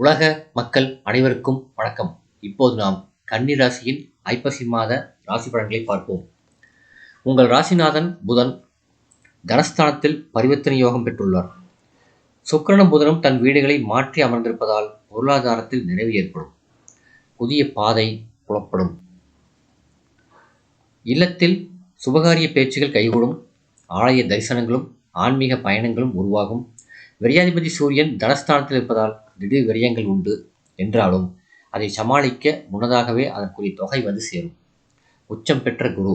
உலக மக்கள் அனைவருக்கும் வணக்கம். இப்போது நாம் கன்னி ராசியின் ஐப்பசி மாத ராசி பலன்களை பார்ப்போம். உங்கள் ராசிநாதன் புதன் தனஸ்தானத்தில் பரிவர்த்தனை யோகம் பெற்றுள்ளார். சுக்கரனும் புதனும் தன் வீடுகளை மாற்றி அமர்ந்திருப்பதால் பொருளாதாரத்தில் நிறைவு ஏற்படும். புதிய பாதை புலப்படும். இல்லத்தில் சுபகாரிய பேச்சுகள் கைகூடும். ஆலய தரிசனங்களும் ஆன்மீக பயணங்களும் உருவாகும். விரியாதிபதி சூரியன் தனஸ்தானத்தில் இருப்பதால் திடீர் விரயங்கள் உண்டு என்றாலும் அதை சமாளிக்க முன்னதாகவே அதற்குரிய தொகை வந்து சேரும். உச்சம் பெற்ற குரு.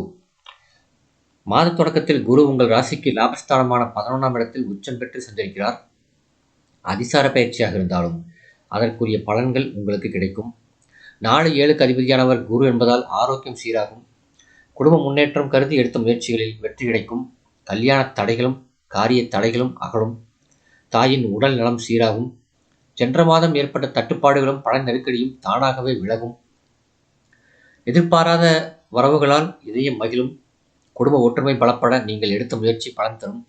மாத தொடக்கத்தில் குரு உங்கள் ராசிக்கு லாபஸ்தானமான பதினொன்றாம் இடத்தில் உச்சம் பெற்று சென்றிருக்கிறார் அதிசார பயிற்சியாக இருந்தாலும் அதற்குரிய பலன்கள் உங்களுக்கு கிடைக்கும். நாலு ஏழுக்கு அதிபதியானவர் குரு என்பதால் ஆரோக்கியம் சீராகும். குடும்ப முன்னேற்றம் கருதி எடுத்த முயற்சிகளில் வெற்றி கிடைக்கும். கல்யாண தடைகளும் காரிய தடைகளும் அகலும். தாயின் உடல் நலம் சீராகும். சென்ற மாதம் ஏற்பட்ட தட்டுப்பாடுகளும் பல நெருக்கடியும் தானாகவே விலகும். எதிர்பாராத வரவுகளால் இதயம் மகிழும். குடும்ப ஒற்றுமை பலப்பட நீங்கள் எடுத்த முயற்சி பலன் தரும்.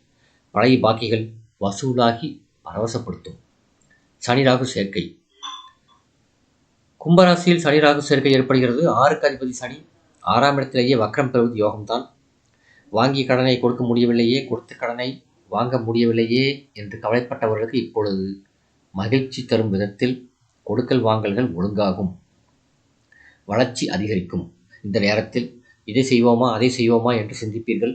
பழைய பாக்கிகள் வசூலாகி பரவசப்படுத்தும். சனி ராகு சேர்க்கை. கும்பராசியில் சனி ராகு சேர்க்கை ஏற்படுகிறது. ஆறுக்கு அதிபதி சனி. ஆறாம் இடத்திலேயே வக்ரம் பெறுவது யோகம்தான். வாங்கிய கடனை கொடுக்க முடியவில்லையே கொடுத்த கடனை வாங்க முடியவில்லையே என்று கவலைப்பட்டவர்களுக்கு இப்பொழுது மகிழ்ச்சி தரும் விதத்தில் கொடுக்கல் வாங்கல்கள் ஒழுங்காகும். வளர்ச்சி அதிகரிக்கும். இந்த நேரத்தில் இதை செய்வோமா அதை செய்வோமா என்று சிந்திப்பீர்கள்.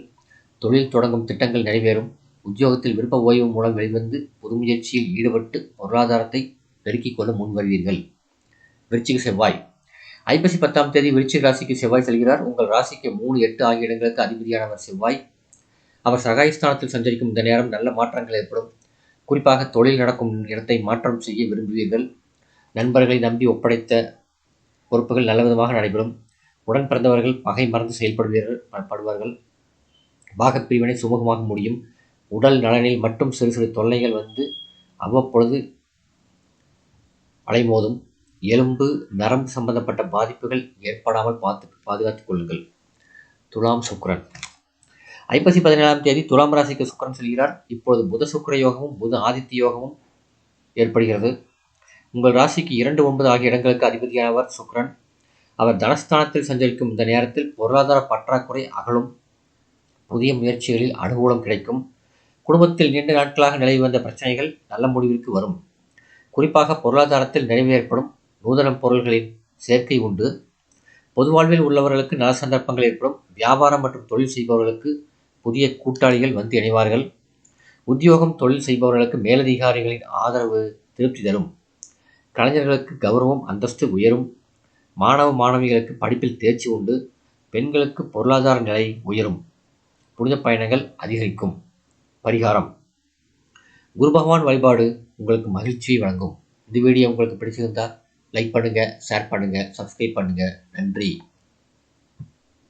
தொழில் தொடங்கும் திட்டங்கள் நிறைவேறும். உத்தியோகத்தில் விருப்ப ஓய்வு மூலம் வெளிவந்து புது முயற்சியில் ஈடுபட்டு பொருளாதாரத்தை பெருக்கிக் கொள்ள முன்வருவீர்கள் விருச்சிக செவ்வாய். ஐப்பசி பத்தாம் தேதி விருச்சிக ராசிக்கு செவ்வாய் செல்கிறார். உங்கள் ராசிக்கு மூணு எட்டு ஆகிய இடங்களுக்கு அதிபதியானவர் செவ்வாய். அவர் சகாயஸ்தானத்தில் சஞ்சரிக்கும். இந்த நேரம் நல்ல மாற்றங்கள் ஏற்படும். குறிப்பாக தொழில் நடக்கும் இடத்தை மாற்றம் செய்ய விரும்புவீர்கள். நண்பர்களை நம்பி ஒப்படைத்த பொறுப்புகள் நல்லவிதமாக நடைபெறும். உடன் பிறந்தவர்கள் பகை மறந்து செயல்படுவீர்கள் படுவார்கள். பாகப்பிரிவினை சுமூகமாக முடியும். உடல் நலனில் மட்டும் சிறு சிறு தொல்லைகள் வந்து அவ்வப்பொழுது அலைமோதும். எலும்பு நரம்பு சம்பந்தப்பட்ட பாதிப்புகள் ஏற்படாமல் பார்த்து பாதுகாத்துக் கொள்ளுங்கள். துலாம் சுக்ரன் ஐப்பசி பதினேழாம் தேதி துலாம் ராசிக்கு சுக்கரன் செல்கிறார். இப்பொழுது புத சுக்கர யோகமும் புத ஆதித்ய யோகமும் ஏற்படுகிறது. உங்கள் ராசிக்கு இரண்டு ஒன்பது ஆகிய இடங்களுக்கு அதிபதியானவர் சுக்கரன். அவர் தனஸ்தானத்தில் சஞ்சரிக்கும் இந்த நேரத்தில் பொருளாதார பற்றாக்குறை அகலும். புதிய முயற்சிகளில் அனுகூலம் கிடைக்கும். குடும்பத்தில் நீண்ட நாட்களாக நிலவி வந்த பிரச்சனைகள் நல்ல முடிவிற்கு வரும். குறிப்பாக பொருளாதாரத்தில் நிறைவு ஏற்படும். நூதன பொருள்களின் சேர்க்கை உண்டு. பொது வாழ்வில் உள்ளவர்களுக்கு நல சந்தர்ப்பங்கள் ஏற்படும். வியாபாரம் மற்றும் தொழில் செய்பவர்களுக்கு புதிய கூட்டாளிகள் வந்து இணைவார்கள். உத்தியோகம் தொழில் செய்பவர்களுக்கு மேலதிகாரிகளின் ஆதரவு திருப்தி தரும். கலைஞர்களுக்கு கௌரவம் அந்தஸ்து உயரும். மாணவ மாணவிகளுக்கு படிப்பில் தேர்ச்சி உண்டு. பெண்களுக்கு பொருளாதார நிலை உயரும். புனித பயணங்கள் அதிகரிக்கும். பரிகாரம். குரு பகவான் வழிபாடு உங்களுக்கு மகிழ்ச்சியை வழங்கும். இந்த வீடியோ உங்களுக்கு பிடிச்சிருந்தால் லைக் பண்ணுங்கள் ஷேர் பண்ணுங்கள் சப்ஸ்கிரைப் பண்ணுங்கள் நன்றி.